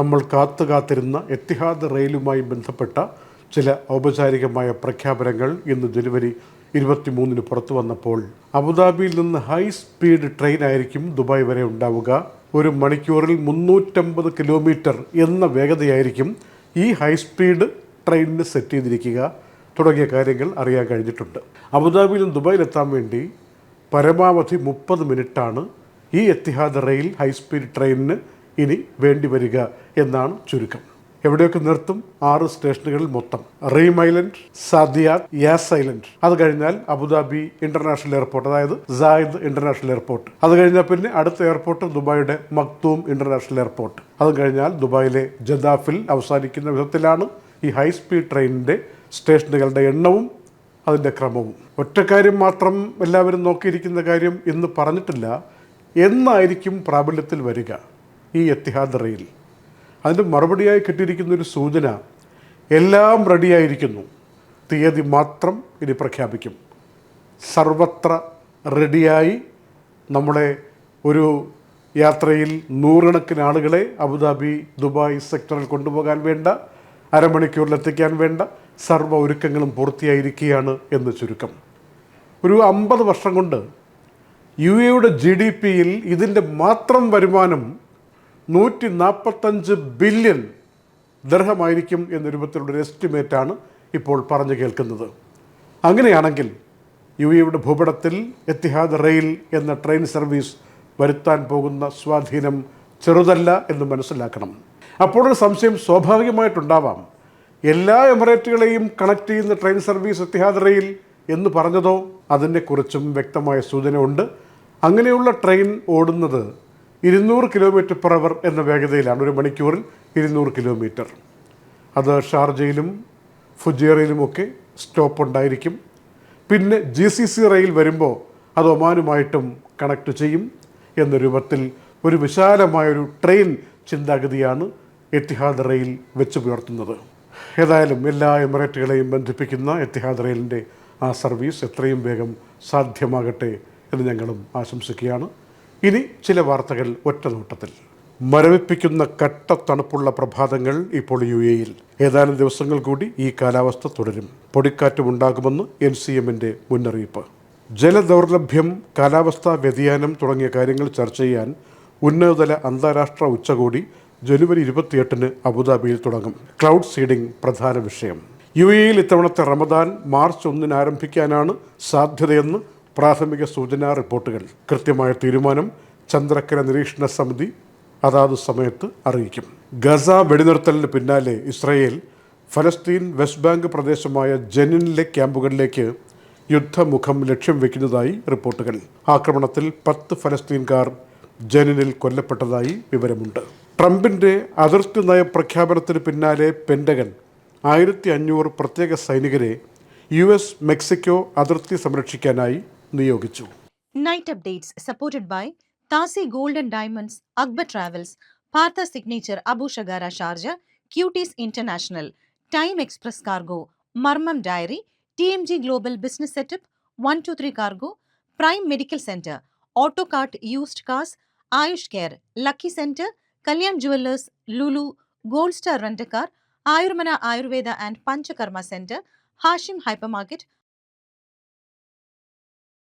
നമ്മൾ കാത്തു കാത്തിരുന്ന എത്തിഹാദ് റെയിലുമായി ബന്ധപ്പെട്ട ചില ഔപചാരികമായ പ്രഖ്യാപനങ്ങൾ ഇന്ന് ജനുവരി ഇരുപത്തിമൂന്നിന് പുറത്തു വന്നപ്പോൾ അബുദാബിയിൽ നിന്ന് ഹൈ സ്പീഡ് ട്രെയിൻ ആയിരിക്കും ദുബായ് വരെ ഉണ്ടാവുക. ഒരു മണിക്കൂറിൽ മുന്നൂറ്റമ്പത് കിലോമീറ്റർ എന്ന വേഗതയായിരിക്കും ഈ ഹൈ സ്പീഡ് ട്രെയിനിന് സെറ്റ് ചെയ്തിരിക്കുക. തുടങ്ങിയ കാര്യങ്ങൾ അറിയാൻ കഴിഞ്ഞിട്ടുണ്ട്. അബുദാബിയിൽ നിന്ന് ദുബായിലെത്താൻ വേണ്ടി പരമാവധി മുപ്പത് മിനിറ്റാണ് ഈ എത്തിഹാദ് റെയിൽ ഹൈ സ്പീഡ് ട്രെയിനിന് ഇനി വേണ്ടി വരിക എന്നാണ് ചുരുക്കം. എവിടെയൊക്കെ നിർത്തും? ആറ് സ്റ്റേഷനുകളിൽ മൊത്തം. Reem Island Saadiyat Yas island. അത് കഴിഞ്ഞാൽ അബുദാബി ഇന്റർനാഷണൽ എയർപോർട്ട് അതായത് സായിദ് ഇന്റർനാഷണൽ എയർപോർട്ട്. അത് കഴിഞ്ഞാൽ പിന്നെ അടുത്ത എയർപോർട്ട് ദുബായിയുടെ മക്തൂം ഇന്റർനാഷണൽ എയർപോർട്ട്. അത് കഴിഞ്ഞാൽ ദുബായിലെ ജദാഫിൽ അവസാനിക്കുന്ന വിധത്തിലാണ് ഈ ഹൈ സ്പീഡ് ട്രെയിനിന്റെ സ്റ്റേഷനുകളുടെ എണ്ണവും അതിന്റെ ക്രമവും. ഒറ്റ കാര്യം മാത്രം എല്ലാവരും നോക്കിയിരിക്കുന്ന കാര്യം ഇന്ന് പറഞ്ഞിട്ടില്ല. എന്നായിരിക്കും പ്രാബല്യത്തിൽ വരിക. ഈ എത്തിഹാദ് റെയിൽ അതിന്റെ മറുപടിയായി കിട്ടിയിരിക്കുന്ന ഒരു സൂചന എല്ലാം റെഡിയായിരിക്കുന്നു തീയതി മാത്രം ഇനി പ്രഖ്യാപിക്കും. സർവത്ര റെഡിയായി നമ്മുടെ ഒരു യാത്രയിൽ നൂറുകണക്കിന് ആളുകളെ അബുദാബി ദുബായ് സെക്ടറിൽ കൊണ്ടുപോകാൻ വേണ്ട അരമണിക്കൂറിലെത്തിക്കാൻ വേണ്ട സർവ ഒരുക്കങ്ങളും പൂർത്തിയായിരിക്കുകയാണ് എന്ന് ചുരുക്കം. ഒരു അമ്പത് വർഷം കൊണ്ട് യു എയുടെ ജി ഡി പിയിൽ ഇതിന്റെ മാത്രം വരുമാനം നൂറ്റി നാൽപ്പത്തഞ്ച് ബില്യൺ ദർഹമായിരിക്കും എന്ന രൂപത്തിലുള്ള ഒരു എസ്റ്റിമേറ്റാണ് ഇപ്പോൾ പറഞ്ഞു കേൾക്കുന്നത്. അങ്ങനെയാണെങ്കിൽ യു എയുടെ ഭൂപടത്തിൽ എത്തിഹാദ് റെയിൽ എന്ന ട്രെയിൻ സർവീസ് വരുത്താൻ പോകുന്ന സ്വാധീനം ചെറുതല്ല എന്ന് മനസ്സിലാക്കണം. അപ്പോഴൊരു സംശയം സ്വാഭാവികമായിട്ടുണ്ടാവാം. എല്ലാ എമിറേറ്റുകളെയും കണക്ട് ചെയ്യുന്ന ട്രെയിൻ സർവീസ് എത്തിഹാദ് റെയിൽ എന്ന് പറഞ്ഞതോ? അതിനെക്കുറിച്ചും വ്യക്തമായ സൂചന ഉണ്ട് അങ്ങനെയുള്ള ട്രെയിൻ ഓടുന്നത് ഇരുന്നൂറ് കിലോമീറ്റർ പെർ അവർ എന്ന വേഗതയിലാണ് ഒരു മണിക്കൂറിൽ ഇരുന്നൂറ് കിലോമീറ്റർ. അത് ഷാർജയിലും ഫുജേറയിലുമൊക്കെ സ്റ്റോപ്പ് ഉണ്ടായിരിക്കും പിന്നെ ജി സി സി റെയിൽ വരുമ്പോൾ അത് ഒമാനുമായിട്ടും കണക്ട് ചെയ്യും എന്ന രൂപത്തിൽ ഒരു വിശാലമായൊരു ട്രെയിൻ ചിന്താഗതിയാണ് എത്തിഹാദ് റെയിൽ വെച്ച് പുലർത്തുന്നത്. ഏതായാലും എല്ലാ എമിറേറ്റുകളെയും ബന്ധിപ്പിക്കുന്ന എത്തിഹാദ് റെയിലിന്റെ ആ സർവീസ് എത്രയും വേഗം സാധ്യമാകട്ടെ എന്ന് ഞങ്ങളും ആശംസിക്കുകയാണ്. ഇനി ചില വാർത്തകൾ ഒറ്റ നോട്ടത്തിൽ. മരവിപ്പിക്കുന്ന കട്ട തണുപ്പുള്ള പ്രഭാതങ്ങൾ ഇപ്പോൾ യു എയിൽ ഏതാനും ദിവസങ്ങൾ കൂടി ഈ കാലാവസ്ഥ തുടരും. പൊടിക്കാറ്റും ഉണ്ടാകുമെന്ന് എൻ സി എമ്മിന്റെ മുന്നറിയിപ്പ്. ജലദൗർലഭ്യം കാലാവസ്ഥാ വ്യതിയാനം തുടങ്ങിയ കാര്യങ്ങൾ ചർച്ച ചെയ്യാൻ ഉന്നതതല അന്താരാഷ്ട്ര ഉച്ചകോടി ജനുവരി ഇരുപത്തിയെട്ടിന് അബുദാബിയിൽ തുടങ്ങും. ക്ലൗഡ് സീഡിംഗ് പ്രധാന വിഷയം. യു എയിൽ ഇത്തവണത്തെ റമദാൻ മാർച്ച് ഒന്നിന് ആരംഭിക്കാനാണ് സാധ്യതയെന്ന് പ്രാഥമിക സൂചനാ റിപ്പോർട്ടുകൾ. കൃത്യമായ തീരുമാനം ചന്ദ്രക്കര നിരീക്ഷണ സമിതി അതാത് സമയത്ത് അറിയിക്കും. ഗസ വെടിനിർത്തലിന് പിന്നാലെ ഇസ്രയേൽ ഫലസ്തീൻ വെസ്റ്റ് ബാങ്ക് പ്രദേശമായ ജനിനിലെ ക്യാമ്പുകളിലേക്ക് യുദ്ധമുഖം ലക്ഷ്യം വയ്ക്കുന്നതായി റിപ്പോർട്ടുകൾ. ആക്രമണത്തിൽ പത്ത് ഫലസ്തീൻകാർ ജനിനിൽ കൊല്ലപ്പെട്ടതായി വിവരമുണ്ട്. ട്രംപിന്റെ അതിർത്തി നയ പ്രഖ്യാപനത്തിന് പിന്നാലെ പെൻഡഗൻ ആയിരത്തി അഞ്ഞൂറ് പ്രത്യേക സൈനികരെ യു എസ് മെക്സിക്കോ അതിർത്തി സംരക്ഷിക്കാനായി നിയോഗിച്ചു Night updates supported by Tasi Gold and Diamonds, Akbar Travels, Partha Signature Abu Shagara Sharjah, Cuties International, Time Express Cargo, Marmam Diary, TMG Global Business Setup, 123 Cargo, Prime Medical Center, Autocart Used Cars, Ayush Care, Lucky Center, Kalyan Jewelers, Lulu, Gold Star Rent a Car, Ayurmana Ayurveda and Panchakarma Center, Hashim Hypermarket,